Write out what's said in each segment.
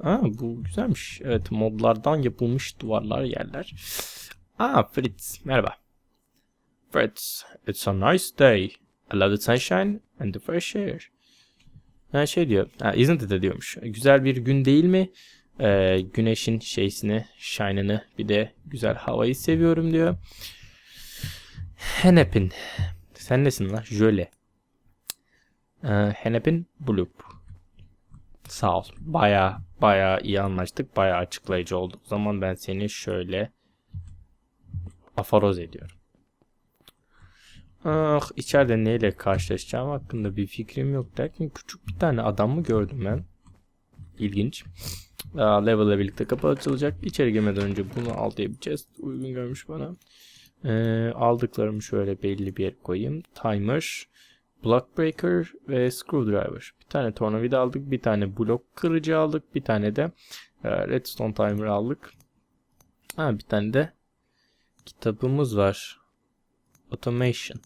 Aa, bu güzelmiş. Evet modlardan yapılmış duvarlar yerler. Aa Fritz merhaba. Fritz, it's a nice day. I love the sunshine and the fresh air. Ha şey diyor. Ha, isn't it diyormuş. Güzel bir gün değil mi? Ee, güneşin şeysini, shine'ını bir de güzel havayı seviyorum diyor. Hennepin. Sen nesin lan? Jöle. Ee, Hennepin Bloop. Sağ ol. Baya baya iyi anlaştık. Baya açıklayıcı oldu. O zaman ben seni şöyle aforoz ediyorum. Ah içeride neyle karşılaşacağım hakkında bir fikrim yok derken küçük bir tane adam mı gördüm ben? İlginç. Aa, level'la birlikte kapı açılacak. İçeri girmeden önce bunu al diye bir chest uygun görmüş bana. Ee, aldıklarımı şöyle belli bir yere koyayım. Timer, block breaker ve screwdriver. Bir tane tornavida aldık. Bir tane blok kırıcı aldık. Bir tane de e, redstone timer aldık. Ha, bir tane de kitabımız var. Automation.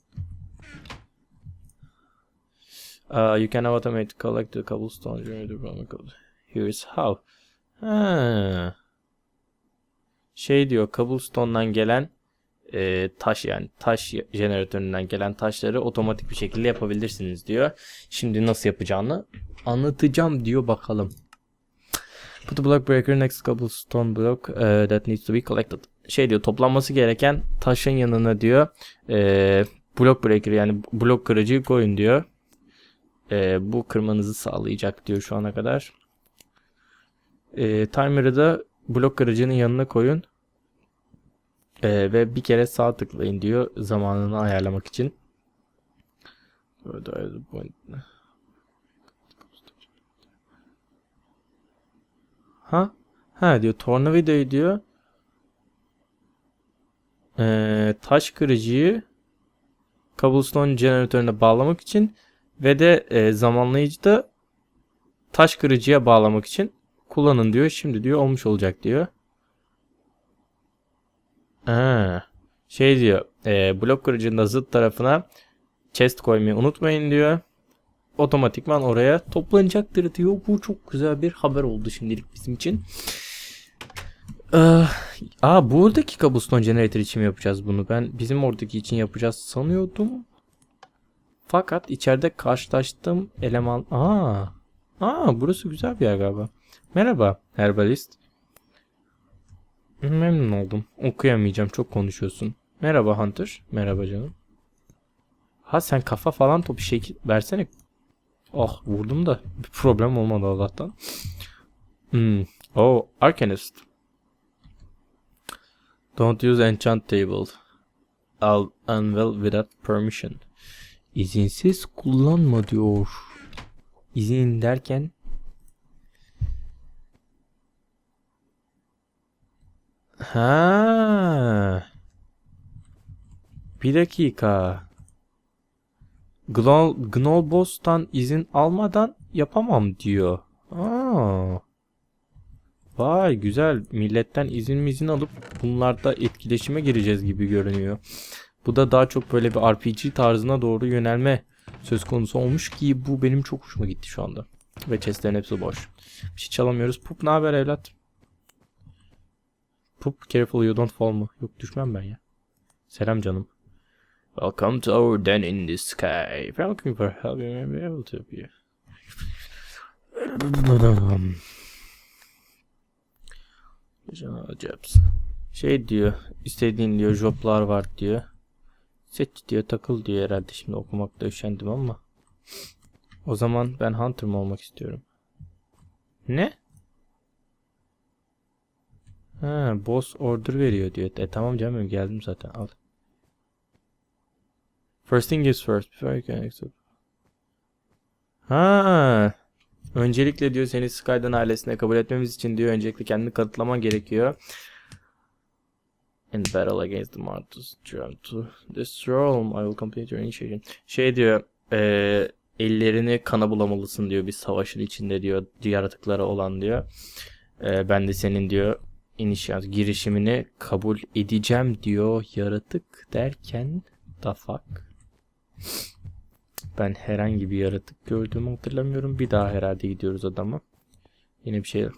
Uh, you can automate collect the cobblestone from the code. Here's how. Ha. Şey diyor cobblestone'dan gelen e, taş yani taş jeneratöründen gelen taşları otomatik bir şekilde yapabilirsiniz diyor. Şimdi nasıl yapacağını anlatacağım diyor bakalım. Put the block breaker next to cobblestone block uh, that needs to be collected. Şey diyor toplanması gereken taşın yanına diyor e, block breaker yani blok kırıcıyı koyun diyor. E, bu kırmanızı sağlayacak diyor şu ana kadar. E, timer'ı da blok kırıcının yanına koyun. Ee, ve bir kere sağ tıklayın diyor zamanını ayarlamak için. Ha? Ha diyor tornavidayı diyor. Ee, taş kırıcıyı cobblestone jeneratörüne bağlamak için ve de e, zamanlayıcı da taş kırıcıya bağlamak için kullanın diyor. Şimdi diyor olmuş olacak diyor. Ha, şey diyor. E, blok kırıcının zıt tarafına chest koymayı unutmayın diyor. Otomatikman oraya toplanacaktır diyor. Bu çok güzel bir haber oldu şimdilik bizim için. Ee, aa buradaki cobblestone generator için mi yapacağız bunu? Ben bizim oradaki için yapacağız sanıyordum. Fakat içeride karşılaştığım eleman... Aa, aa burası güzel bir yer galiba. Merhaba herbalist. Memnun oldum. Okuyamayacağım. Çok konuşuyorsun. Merhaba Hunter. Merhaba canım. Ha sen kafa falan topu şekil versene. Oh vurdum da bir problem olmadı Allah'tan. Hmm. Oh Arcanist. Don't use enchant table. I'll unveil without permission. İzinsiz kullanma diyor. İzin derken Ha. Bir dakika. Gnoll Boss'tan izin almadan yapamam diyor. Aa. Vay güzel. Milletten izin izin alıp bunlarda etkileşime gireceğiz gibi görünüyor. Bu da daha çok böyle bir RPG tarzına doğru yönelme söz konusu olmuş ki bu benim çok hoşuma gitti şu anda. Ve chestlerin hepsi boş. Bir şey çalamıyoruz. Pup ne haber evlat? Pup careful you don't fall mu? Yok düşmem ben ya. Selam canım. Welcome to our den in the sky. Looking for help, you may be able to help you. Jobs. Şey diyor, istediğin diyor joblar var diyor. Seç diyor, takıl diyor herhalde. Şimdi okumakta üşendim ama. O zaman ben Hunter mı olmak istiyorum? Ne? Ha, boss order veriyor diyor. E tamam canım geldim zaten al. First thing is first before you can accept. Ha. Öncelikle diyor seni Sky'dan ailesine kabul etmemiz için diyor öncelikle kendini kanıtlaman gerekiyor. In battle against the martyrs, try to destroy them. I will complete your initiation. Şey diyor, e, ellerini kana bulamalısın diyor bir savaşın içinde diyor yaratıklara olan diyor. E, ben de senin diyor inişat girişimini kabul edeceğim diyor yaratık derken dafak. Ben herhangi bir yaratık gördüğümü hatırlamıyorum. Bir daha herhalde gidiyoruz adama. Yine bir şey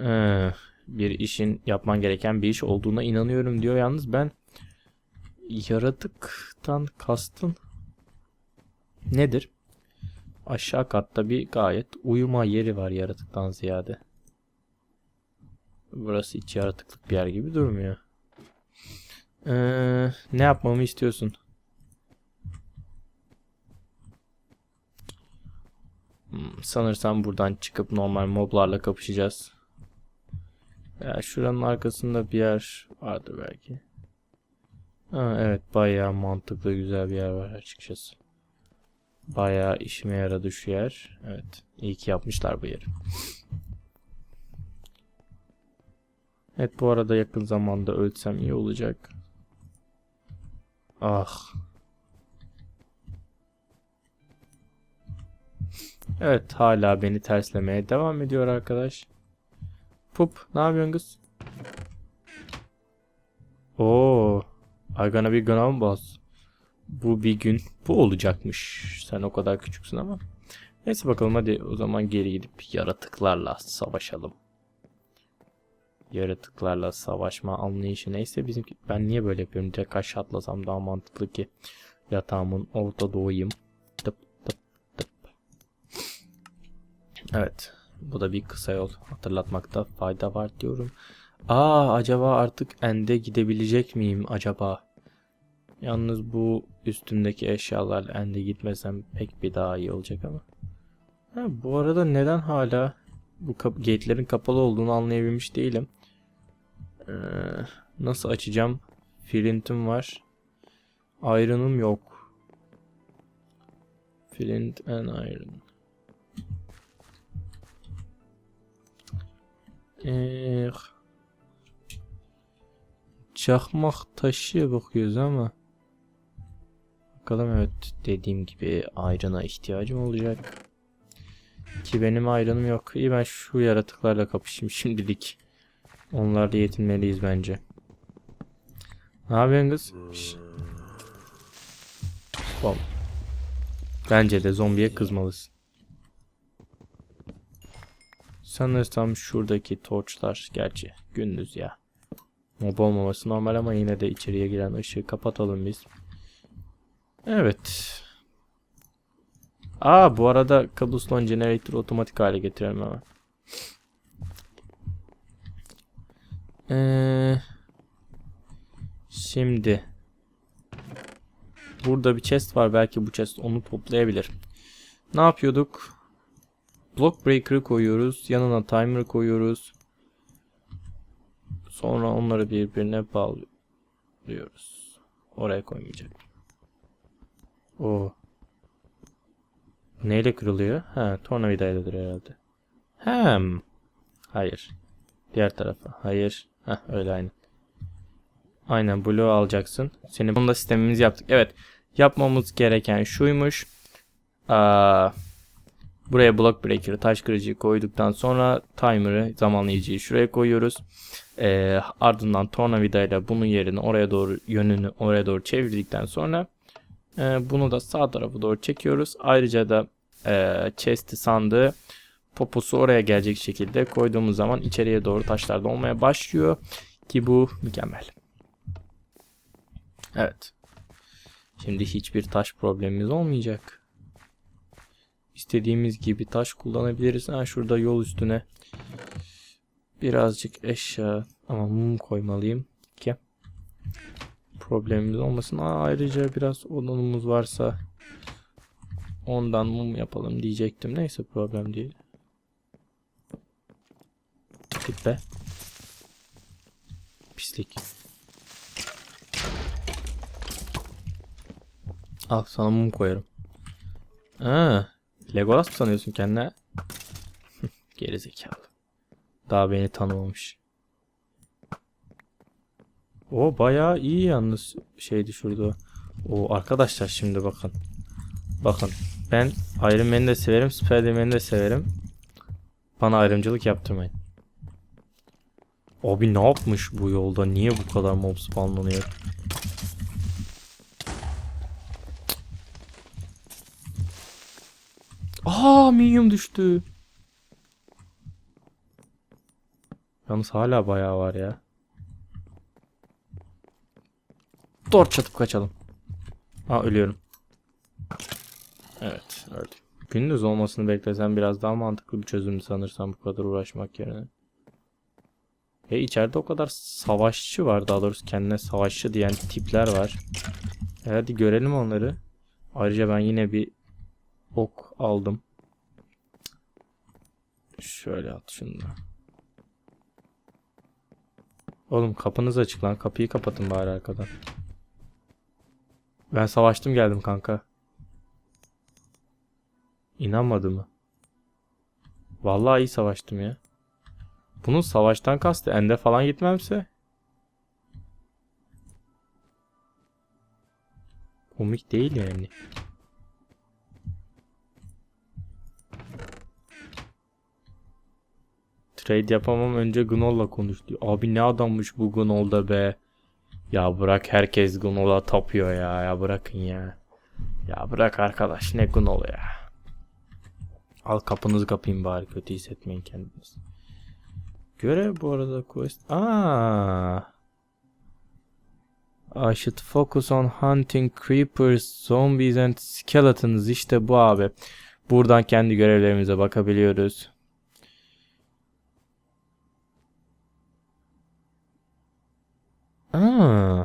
Ee, bir işin yapman gereken bir iş olduğuna inanıyorum diyor. Yalnız ben yaratıktan kastın nedir? Aşağı katta bir gayet uyuma yeri var yaratıktan ziyade. Burası hiç yaratıklık bir yer gibi durmuyor. Ee, ne yapmamı istiyorsun? Hmm, sanırsam buradan çıkıp normal moblarla kapışacağız. Ya şuranın arkasında bir yer vardır belki. Ha, evet bayağı mantıklı güzel bir yer var açıkçası. Bayağı işime yaradı şu yer. Evet iyi ki yapmışlar bu yeri. Evet bu arada yakın zamanda ölsem iyi olacak. Ah. Evet hala beni terslemeye devam ediyor arkadaş. Pup ne yapıyorsun kız? Oo. I gonna be gonna boss. Bu bir gün bu olacakmış. Sen o kadar küçüksün ama. Neyse bakalım hadi o zaman geri gidip yaratıklarla savaşalım. Yaratıklarla savaşma anlayışı neyse bizim ben niye böyle yapıyorum? Direkt aşağı atlasam daha mantıklı ki yatağımın orta doğayım. Tıp tıp tıp. Evet. Bu da bir kısa yol. Hatırlatmakta fayda var diyorum. Aa acaba artık ende gidebilecek miyim acaba? Yalnız bu üstümdeki eşyalar ende gitmesem pek bir daha iyi olacak ama. Ha, bu arada neden hala bu kap- gate'lerin kapalı olduğunu anlayabilmiş değilim. Ee, nasıl açacağım? Flintim var. Iron'um yok. Flint and iron. Ee, çakmak taşıya bakıyoruz ama bakalım evet dediğim gibi ayrına ihtiyacım olacak. Ki benim ayrınım yok. İyi ben şu yaratıklarla kapışayım şimdilik. Onlarla yetinmeliyiz bence. Ne yapıyorsun kız? Şş. Bence de zombiye kızmalısın. Sanırsam şuradaki torçlar gerçi gündüz ya. Mob olmaması normal ama yine de içeriye giren ışığı kapatalım biz. Evet. Aa bu arada cobblestone generator otomatik hale getirelim hemen. Ee, şimdi burada bir chest var belki bu chest onu toplayabilir. Ne yapıyorduk? Block breaker'ı koyuyoruz. Yanına timer koyuyoruz. Sonra onları birbirine bağlıyoruz. Oraya koymayacak. O. Neyle kırılıyor? Ha, tornavidayladır herhalde. Hem. Hayır. Diğer tarafa. Hayır. Heh, öyle aynı. Aynen bloğu alacaksın. Senin bunda sistemimizi yaptık. Evet. Yapmamız gereken şuymuş. Aa, buraya block breaker'ı taş kırıcıyı koyduktan sonra timer'ı zamanlayıcıyı şuraya koyuyoruz. Ee, ardından tornavidayla bunun yerini oraya doğru yönünü oraya doğru çevirdikten sonra e, bunu da sağ tarafa doğru çekiyoruz. Ayrıca da e, chest'i sandığı poposu oraya gelecek şekilde koyduğumuz zaman içeriye doğru taşlar dolmaya başlıyor. Ki bu mükemmel. Evet. Şimdi hiçbir taş problemimiz olmayacak. İstediğimiz gibi taş kullanabiliriz. Ha şurada yol üstüne birazcık eşya ama mum koymalıyım ki problemimiz olmasın. Aa, ayrıca biraz odunumuz varsa ondan mum yapalım diyecektim. Neyse problem değil. Git be. Pislik. Al sana mum koyarım. Ha, Legolas mı sanıyorsun kendine? Geri zekalı. Daha beni tanımamış. O bayağı iyi yalnız şeydi şurada. O arkadaşlar şimdi bakın. Bakın ben Iron Man'i de severim, Spider-Man'i de severim. Bana ayrımcılık yaptırmayın. Abi ne yapmış bu yolda? Niye bu kadar mob spawnlanıyor? Aa minyum düştü. Dakikamız hala bayağı var ya. Dört çatıp kaçalım. Aa ölüyorum. Evet öldüm. Gündüz olmasını beklesem biraz daha mantıklı bir çözüm sanırsam bu kadar uğraşmak yerine. E içeride o kadar savaşçı var daha doğrusu kendine savaşçı diyen tipler var. E, hadi görelim onları. Ayrıca ben yine bir ok aldım. Şöyle at şunu da. Oğlum kapınız açık lan. Kapıyı kapatın bari arkadan. Ben savaştım geldim kanka. İnanmadı mı? Vallahi iyi savaştım ya. Bunun savaştan kastı ende falan gitmemse. Komik değil yani. Trade yapamam önce Gnol'la konuştu. Abi ne adammış bu Gnol'da be. Ya bırak herkes Gnol'a tapıyor ya. Ya bırakın ya. Ya bırak arkadaş ne Gnol ya. Al kapınızı kapayım bari kötü hissetmeyin kendinizi. Görev bu arada quest. Aa. I should focus on hunting creepers, zombies and skeletons. İşte bu abi. Buradan kendi görevlerimize bakabiliyoruz. Aa.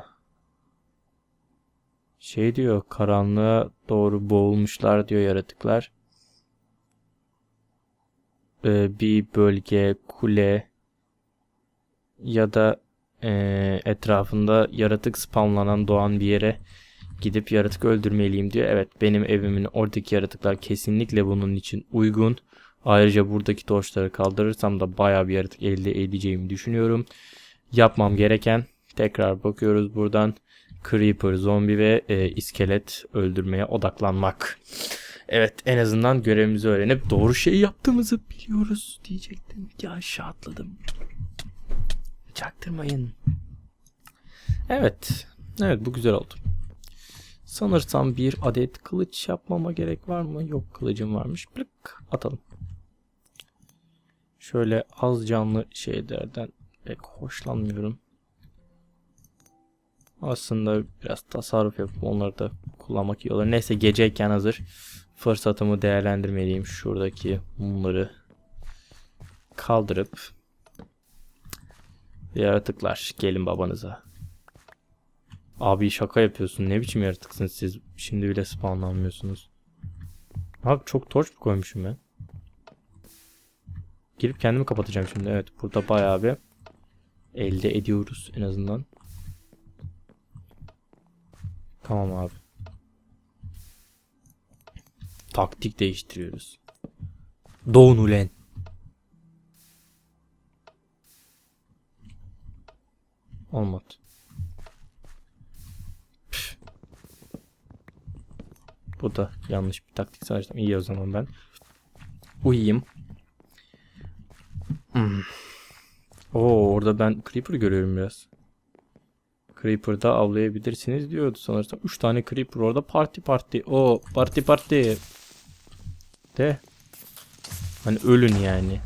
Şey diyor, karanlığa doğru boğulmuşlar diyor yaratıklar. Ee, bir bölge, kule ya da ee, etrafında yaratık spamlanan doğan bir yere gidip yaratık öldürmeliyim diyor. Evet benim evimin oradaki yaratıklar kesinlikle bunun için uygun. Ayrıca buradaki torçları kaldırırsam da baya bir yaratık elde edeceğimi düşünüyorum. Yapmam gereken tekrar bakıyoruz buradan creeper, zombi ve e, iskelet öldürmeye odaklanmak. Evet en azından görevimizi öğrenip doğru şeyi yaptığımızı biliyoruz diyecektim. Ya aşağı. Çaktırmayın. Evet. Evet bu güzel oldu. Sanırsam bir adet kılıç yapmama gerek var mı? Yok kılıcım varmış. Blık atalım. Şöyle az canlı şeylerden pek hoşlanmıyorum. Aslında biraz tasarruf yapıp onları da kullanmak iyi olur. Neyse geceyken hazır fırsatımı değerlendirmeliyim. Şuradaki mumları kaldırıp Yaratıklar gelin babanıza. Abi şaka yapıyorsun. Ne biçim yaratıksınız siz? Şimdi bile spawnlanmıyorsunuz. Abi çok torç mu koymuşum ben? Girip kendimi kapatacağım şimdi. Evet burada bayağı bir elde ediyoruz en azından. Tamam abi. Taktik değiştiriyoruz. Doğun ulen. Olmadı. Püf. Bu da yanlış bir taktik seçtim. İyi o zaman ben. Uyuyayım. Hmm. Oo orada ben Creeper görüyorum biraz. Creeper'da avlayabilirsiniz diyordu sanırsam. 3 tane Creeper orada parti parti. O parti parti. De. Hani ölün yani.